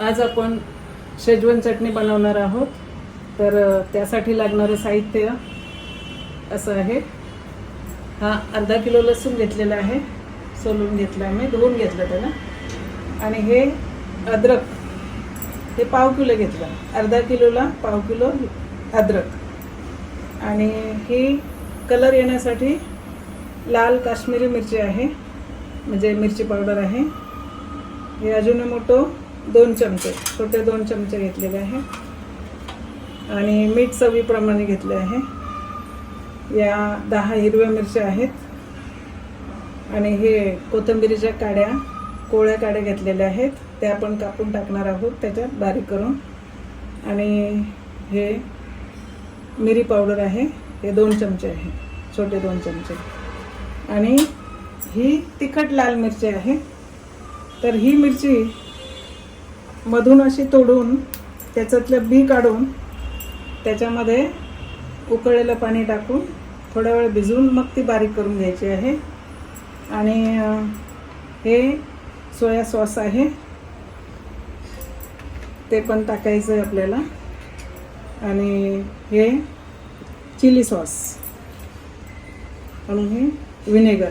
आज आपण शेजवन चटणी बनवणार आहोत. तर त्यासाठी लागणारं साहित्य असं आहे. हा अर्धा किलो लसूण घेतलेला आहे. सोलून घेतला आहे मी धुवून घेतलं त्याला आणि हे अद्रक हे पाव किलो घेतलं. अर्धा किलोला पाव किलो अद्रक. आणि ही कलर येण्यासाठी लाल काश्मीरी मिरची आहे. म्हणजे मिरची पावडर आहे. हे अजिनोमोटो दोन चमचे छोटे दोन चमचे घेतलेले आहे. आणि मीठ चवीप्रमाणे घेतले आहे. या दहा हिरव्या मिरच्या आहेत. आणि हे कोथिंबिरीच्या काड्या कोळ्या काड्या घेतलेल्या आहेत. त्या आपण कापून टाकणार आहोत त्याच्यात बारीक करून. आणि हे मिरी पावडर आहे हे दोन चमचे आहे छोटे दोन चमचे. आणि ही तिखट लाल मिरची आहे. तर ही मिरची मधून अशी तोडून त्याच्यातलं बी काढून त्याच्यामध्ये उकळलेलं पाणी टाकून थोडा वेळ भिजवून मग ती बारीक करून घ्यायची आहे. आणि हे सोया सॉस आहे. ते पण टाकायचं आहे आपल्याला. आणि हे चिली सॉस. आणि हे विनेगर.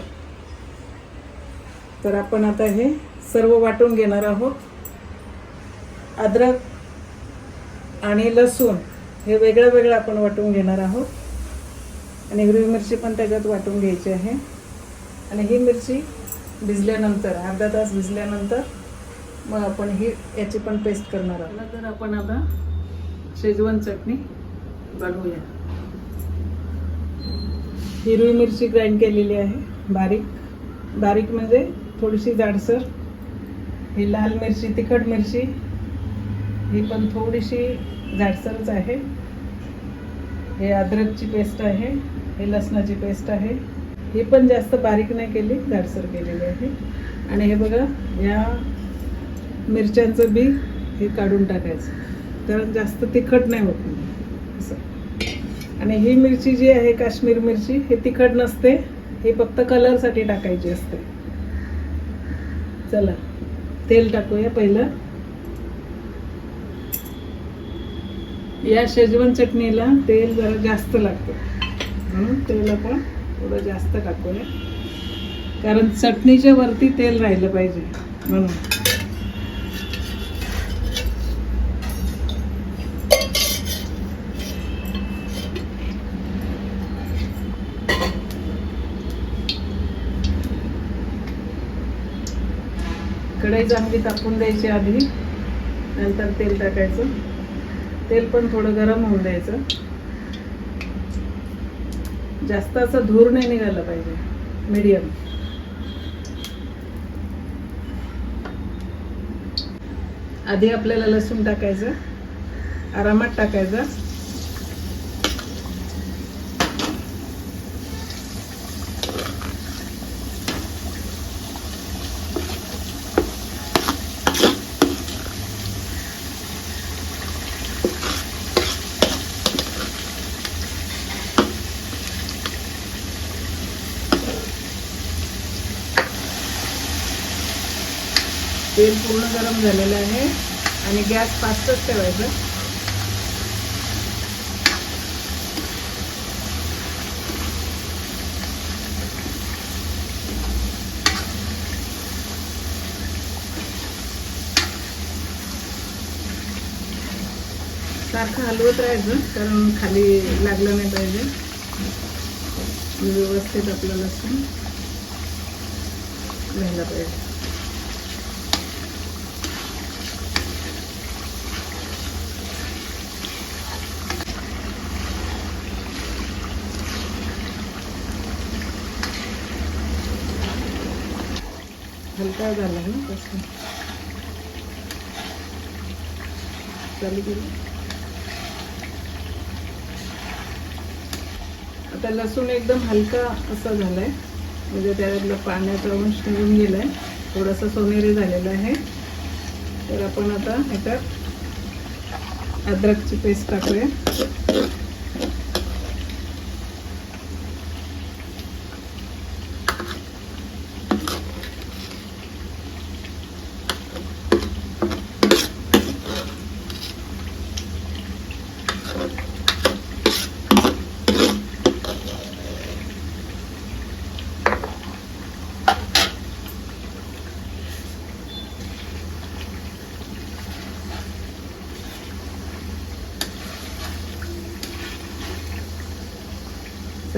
तर आपण आता हे सर्व वाटून घेणार आहोत. अद्रक आणि लसूण हे वेगळं वेगळं आपण वाटून घेणार आहोत. आणि हिरवी मिरची पण त्याच्यात वाटून घ्यायची आहे. आणि ही मिरची भिजल्यानंतर अर्धा तास भिजल्यानंतर मग आपण ही याची पण पेस्ट करणार आहोत. तर आपण आता शेजवान चटणी बनवूया. हिरवी मिरची ग्राइंड केलेली आहे बारीक. बारीक म्हणजे थोडीशी जाडसर. ही लाल मिरची तिखट मिरची ही पण थोडीशी जाडसरच आहे. हे अद्रकची पेस्ट आहे हे लसणाची पेस्ट आहे. ही पण जास्त बारीक नाही केली जाडसर केलेली आहे. आणि हे बघा या मिरच्यांचं बी हे काढून टाकायचं. तर जास्त तिखट नाही होत असं. आणि ही मिरची जी आहे काश्मीर मिरची हे तिखट नसते ही फक्त कलरसाठी टाकायची असते. चला तेल टाकूया पहिलं. या शेजवान चटणीला तेल जरा जास्त लागतं. म्हणून तेल आपण थोडं जास्त टाकूया कारण चटणीच्या वरती तेल राहिलं पाहिजे म्हणून. कढई चांगली तापून द्यायची आधी. नंतर तेल टाकायचं. तेल पण थोडं गरम होऊन द्यायचं. जास्त असं धूर नाही निघालं पाहिजे. मीडियम आधी आपल्याला लसूण टाकायचं. आरामात टाकायचं. तेल पूर्ण गरम झालेलं आहे आणि गॅस फास्टच ठेवायचा. सारखं हलवत राहायचं कारण खाली लागलं नाही पाहिजे. व्यवस्थित आपलं लसूण घ्यायला पाहिजे. हलका झाला ना तसं. चालू केलं आता लसूण एकदम हलका असा आहे म्हणजे त्यातला पाण्याचा अंश निघून आहे थोडासा सोनेरी झालेला आहे. तर आपण आता ह्याच्यात अद्रकची पेस्ट टाकूया.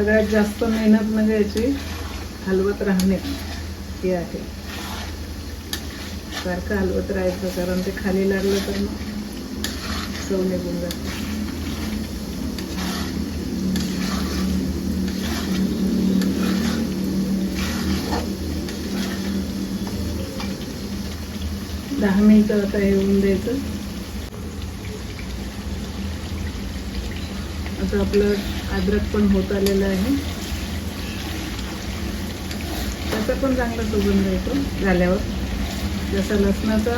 सगळ्यात जास्त मेहनत म्हणजे याची हलवत राहणे हे आहे. सारखं हलवत राहायचं कारण ते खाली लागलं तर मग चव निघून जाते. दहा मिनिटं आता येऊन द्यायचं. असं आपलं अद्रक पण होत आलेलं आहे. त्याचा पण चांगला सुगंध येतो झाल्यावर. जसा लसणाचा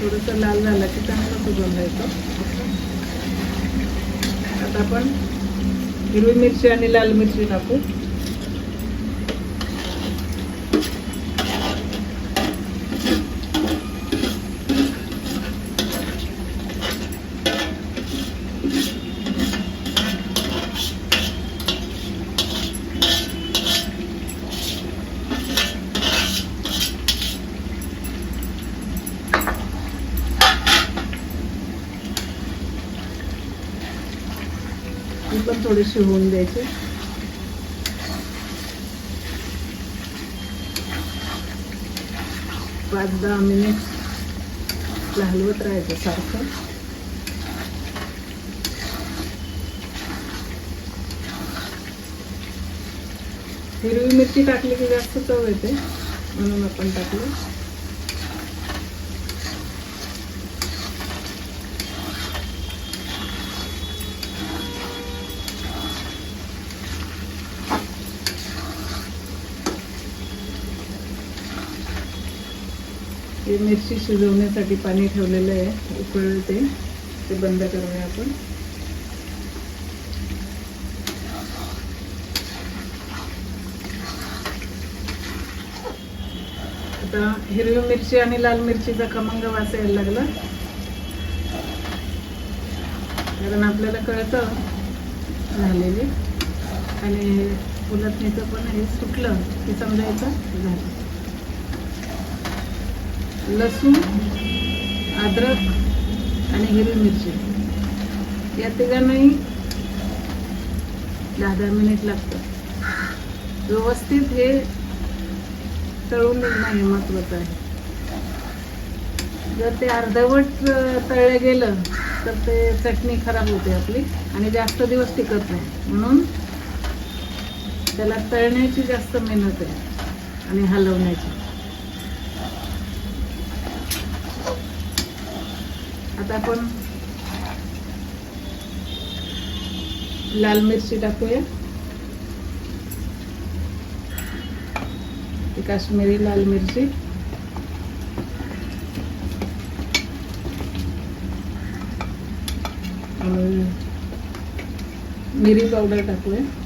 थोडंसं लाल झाला की चांगला सुगंध येतो. आता आपण हिरवी मिरची आणि लाल मिरची टाकू ही पण थोडीशी होऊन द्यायची. पाच दहा मिनिट हलवत राहायचं सारखं. हिरवी मिरची टाकली की जास्त चव येते म्हणून आपण टाकलं. हे मिरची शिजवण्यासाठी पाणी ठेवलेलं आहे. उकळलं ते ते बंद करूया आपण. आता हिरवी मिरची आणि लाल मिरचीचा खमंग वास यायला लागला. कारण आपल्याला कळतं झालेली. आणि उलटणीचं पण हे सुटलं की समजायचं? झालं. लसूण अद्रक आणि हिरवी मिरची. या तिघांनाही दहा दहा मिनिट लागतं व्यवस्थित हे तळून निघणं हे महत्वाचं आहे. जर ते अर्धवट तळलं गेलं तर ते चटणी खराब होते आपली आणि जास्त दिवस टिकत नाही. म्हणून त्याला तळण्याची जास्त मेहनत आहे आणि हलवण्याची. आता आपण लाल मिरची टाकूया. ती काश्मीरी लाल मिरची. मिरी पावडर टाकूया.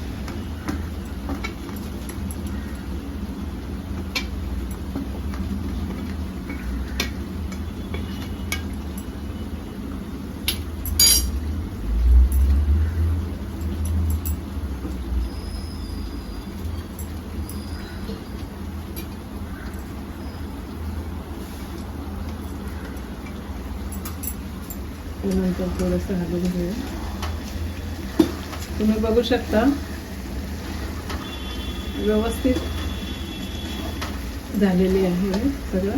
त्यानंतर थोडंसं हलवून घेऊया तुम्ही बघू शकता व्यवस्थित झालेली आहे सगळं.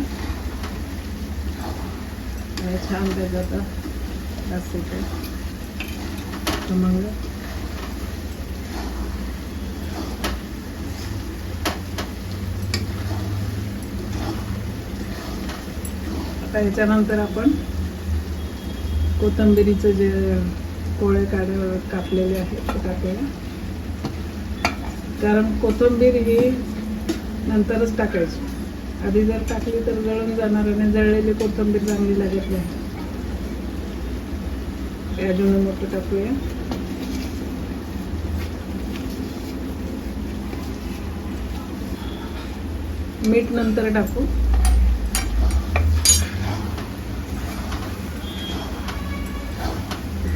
छान त्याच्यात जास्त मग आता याच्यानंतर आपण कोथंबिरीचं जे कोळे काढ कापलेले आहेत ते टाकूया कारण कोथिंबीर ही नंतरच टाकायची. आधी जर टाकली तर जळून जाणार आणि जळलेली कोथिंबीर चांगली लागत नाही. अजून मोठं टाकूया. मीठ नंतर टाकू.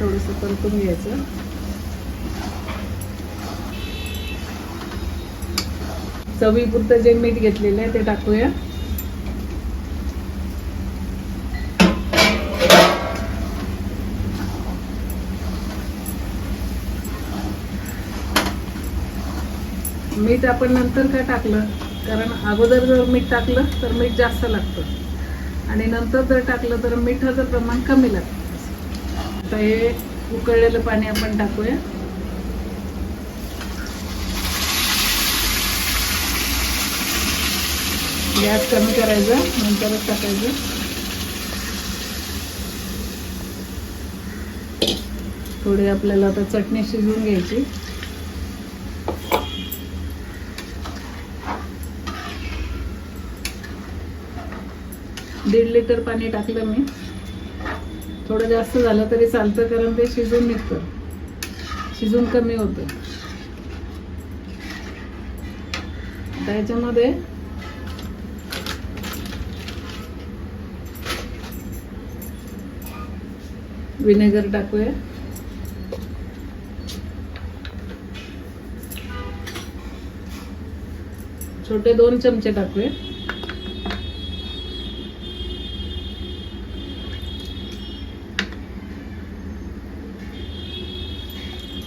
थोडंसं परतून घ्यायचं. चवीपुरतं जे मीठ घेतलेलं आहे ते टाकूया. मीठ आपण नंतर का टाकलं? कारण अगोदर जर मीठ टाकलं तर मीठ जास्त लागतं. आणि नंतर जर टाकलं तर मिठाचं प्रमाण कमी लागतं. आता हे उकळलेलं पाणी आपण टाकूया. गॅस कमी करायचा नंतरच टाकायचं. थोडी आपल्याला आता चटणी शिजवून घ्यायची. दीड लिटर पाणी टाकलं मी. थोडं जास्त झालं तरी चालतं कारण ते शिजून निघतं. शिजून कमी होतं. आता याच्यामध्ये विनेगर टाकूया. छोटे दोन चमचे टाकूया.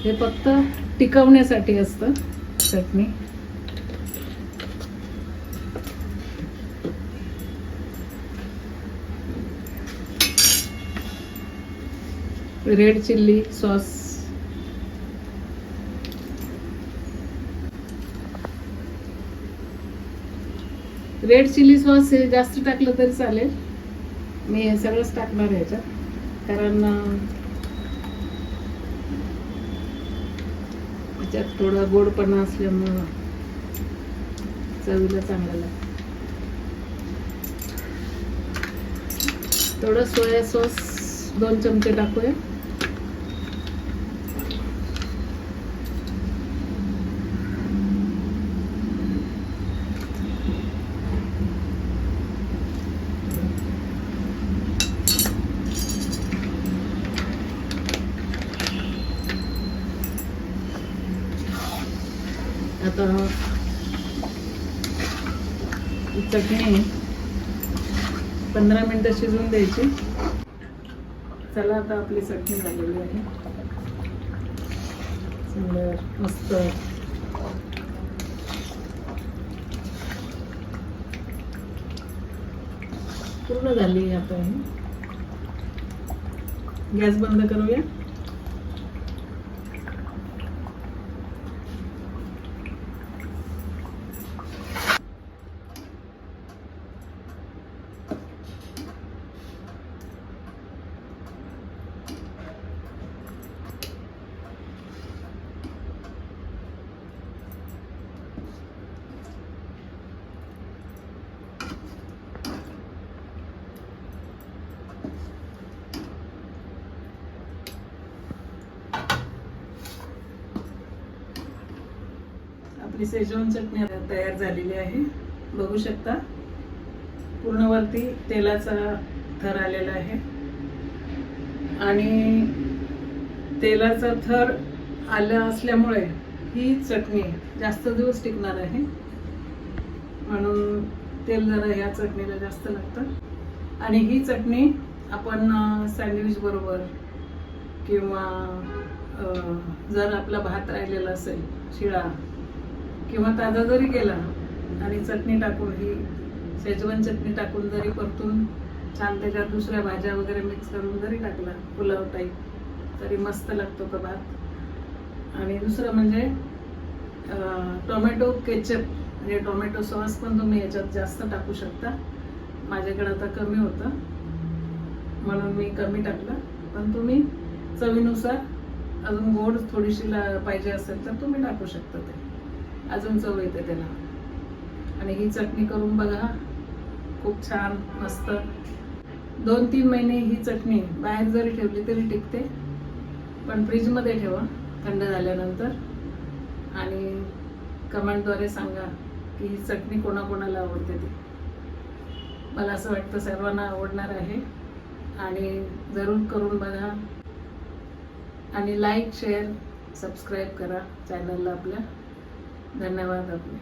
हे फक्त टिकवण्यासाठी असतं चटणी. Red chilli sauce. Red chilli sauce हे जास्त टाकलं तरी चालेल. मी हे सगळंच टाकणार याच्यात. कारण त्याच्यात थोडा गोडपणा असल्यामुळं चवीला चांगलं लागतो. थोडं सोया सॉस दोन चमचे टाकूया. तर चटणी पंधरा मिनटं शिजवून द्यायची. चला आता आपली चटणी झालेली आहे. सुंदर मस्त. पूर्ण झाली आता गॅस बंद करूया. आपली सेजवान चटणी तयार झालेली आहे. बघू शकता. पूर्णवरती तेलाचा थर आलेला आहे. आणि तेलाचा थर आला असल्यामुळे ही चटणी जास्त दिवस टिकणार आहे. म्हणून तेल जरा ह्या चटणीला जास्त लागतं. आणि ही चटणी आपण सँडविच बरोबर किंवा जर आपला भात राहिलेला असेल शिळा किंवा ताजा जरी केला आणि चटणी टाकून ही शेजवान चटणी टाकून जरी परतून छान त्याच्यात दुसऱ्या भाज्या वगैरे मिक्स करून जरी टाकला पुलाव टाईप तरी मस्त लागतो तो भात. आणि दुसरं म्हणजे टोमॅटो केचप म्हणजे टोमॅटो सॉस पण तुम्ही याच्यात जास्त टाकू शकता. माझ्याकडे आता कमी होतं म्हणून मी कमी टाकलं. पण तुम्ही चवीनुसार अजून गोड थोडीशी ला- पाहिजे असेल तर तुम्ही टाकू शकता ते. अजून चव येते त्याला. आणि ही चटणी करून बघा. खूप छान मस्त. दोन तीन महिने ही चटणी बाहेर जरी ठेवली तरी टिकते. पण फ्रीजमध्ये ठेवा थंड झाल्यानंतर. आणि कमेंटद्वारे सांगा की ही चटणी कोणाकोणाला आवडते ती. मला असं वाटतं सर्वांना आवडणार आहे. आणि जरूर करून बघा. आणि लाईक शेअर सबस्क्राईब करा चॅनलला आपल्या. धन्यवाद आपले